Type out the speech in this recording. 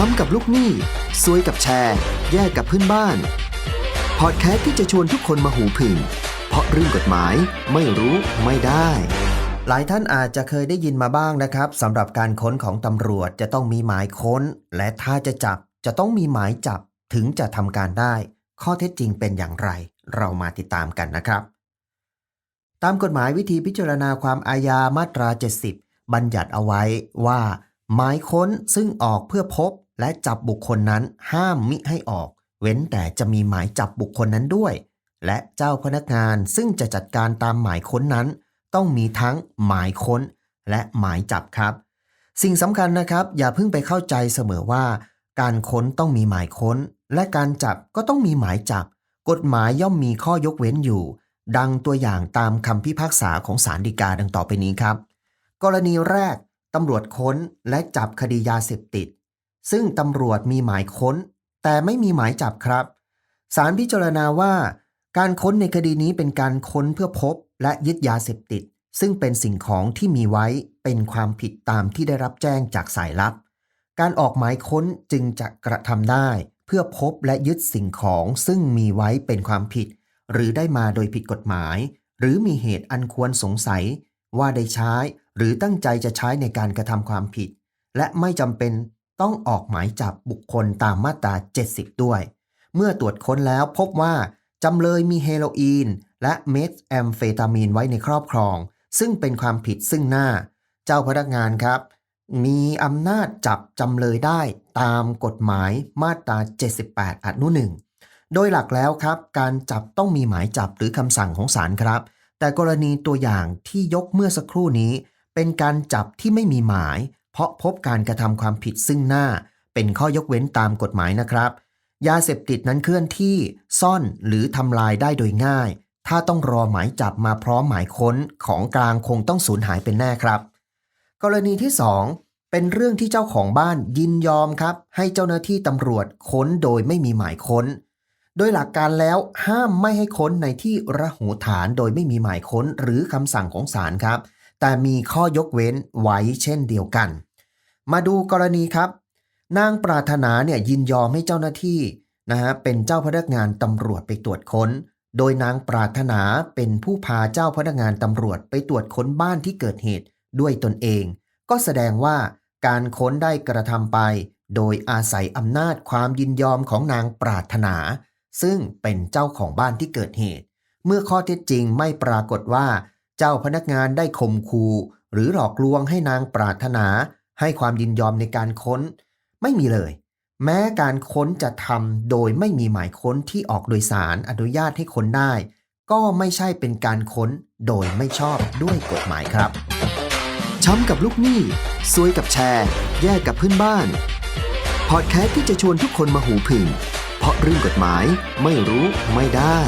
ช้ำกับลูกหนี้ซวยกับแชร์ แย่กับเพื่อนบ้าน พอดแคสต์ที่จะชวนทุกคนมาหูผึ่ง เพราะเรื่องกฎหมายไม่รู้ไม่ได้ หลายท่านอาจจะเคยได้ยินมาบ้างนะครับสำหรับการค้นของตำรวจจะต้องมีหมายค้น และถ้าจะจับจะต้องมีหมายจับถึงจะทำการได้ ข้อเท็จจริงเป็นอย่างไร เรามาติดตามกันนะครับ ตามกฎหมายวิธีพิจารณาความอาญามาตรา 70 บัญญัติเอาไว้ว่าหมายค้นซึ่งออกเพื่อพบ และจับบุคคลนั้นห้ามมิให้ออก เว้นแต่จะมีหมายจับบุคคลนั้นด้วย และเจ้าพนักงานซึ่งจะจัดการตามหมายค้นนั้น ต้องมีทั้งหมายค้นและหมายจับครับ สิ่งสำคัญนะครับ อย่าเพิ่งไปเข้าใจเสมอว่า การค้นต้องมีหมายค้น และการจับก็ต้องมีหมายจับ กฎหมายย่อมมีข้อยกเว้นอยู่ ดังตัวอย่างตามคำพิพากษาของศาลฎีกาดังต่อไปนี้ครับ กรณีแรกตำรวจค้นและจับคดียาเสพติด ซึ่งตำรวจมีหมายค้น แต่ไม่มีหมายจับครับศาลพิจารณาว่า การค้นในคดีนี้เป็นการค้นเพื่อพบและยึดยาเสพติด ซึ่งเป็นสิ่งของที่มีไว้เป็นความผิดตามที่ได้รับแจ้งจากสายลับ การออกหมายค้นจึงจะกระทำได้ เพื่อพบและยึดสิ่งของซึ่งมีไว้เป็นความผิด หรือได้มาโดยผิดกฎหมาย หรือมีเหตุอันควรสงสัย ว่าได้ใช้ หรือตั้งใจจะใช้ในการกระทำความผิด และไม่จำเป็น ต้องออกหมายจับบุคคลตามมาตรา 70 ด้วย เมื่อตรวจค้นแล้วพบว่าจำเลยมีเฮโรอีน และเมทแอมเฟตามีนไว้ในครอบครอง ซึ่งเป็นความผิดซึ่งหน้า เจ้าพนักงานครับ มีอำนาจจับจำเลยได้ตามกฎหมายมาตรา 78 อนุหนึ่งโดยหลักแล้วครับ การจับต้องมีหมายจับหรือคำสั่งของศาลครับ แต่กรณีตัวอย่างที่ยกเมื่อสักครู่นี้ เป็นการจับที่ไม่มีหมาย เพราะพบการกระทำความผิดซึ่งหน้า เป็นข้อยกเว้นตามกฎหมายนะครับ ยาเสพติดนั้นเคลื่อนที่ซ่อนหรือทำลายได้โดยง่าย ถ้าต้องรอหมายจับมาพร้อมหมายค้นของกลางคงต้องสูญหายเป็นแน่ครับ กรณีที่ 2 เป็นเรื่องที่เจ้าของบ้านยินยอมครับ ให้เจ้าหน้าที่ตำรวจค้นโดยไม่มีหมายค้น โดยหลักการแล้วห้ามไม่ให้ค้นในที่ระหูฐานโดยไม่มีหมายค้นหรือคำสั่งของศาลครับแต่มีข้อยกเว้นไว้เช่นเดียวกัน มาดูกรณีครับ นางปรารถนาเนี่ยยินยอมให้เจ้าหน้าที่นะฮะเป็นเจ้าพนักงานตำรวจไปตรวจค้น โดยนางปรารถนาเป็นผู้พาเจ้าพนักงานตำรวจไปตรวจค้นบ้านที่เกิดเหตุด้วยตนเอง ก็แสดงว่าการค้นได้กระทำไป โดยอาศัยอำนาจความยินยอมของนางปรารถนา ซึ่งเป็นเจ้าของบ้านที่เกิดเหตุ เมื่อข้อเท็จจริงไม่ปรากฏว่า เจ้าพนักงานได้ข่มขู่หรือหลอกลวงให้นางปรารถนา ให้ความยินยอมในการค้นไม่มีเลย แม้การค้นจะทำโดยไม่มีหมายค้นที่ออกโดยสารอนุญาตให้ค้นได้ ก็ไม่ใช่เป็นการค้นโดยไม่ชอบด้วยกฎหมายครับ ช้ำกับลูกหนี้ซวยกับแชร์ แย่กับเพื่อนบ้าน พอดแคสต์ที่จะชวนทุกคนมาหูผึ่ง เพราะเรื่องกฎหมายไม่รู้ไม่ได้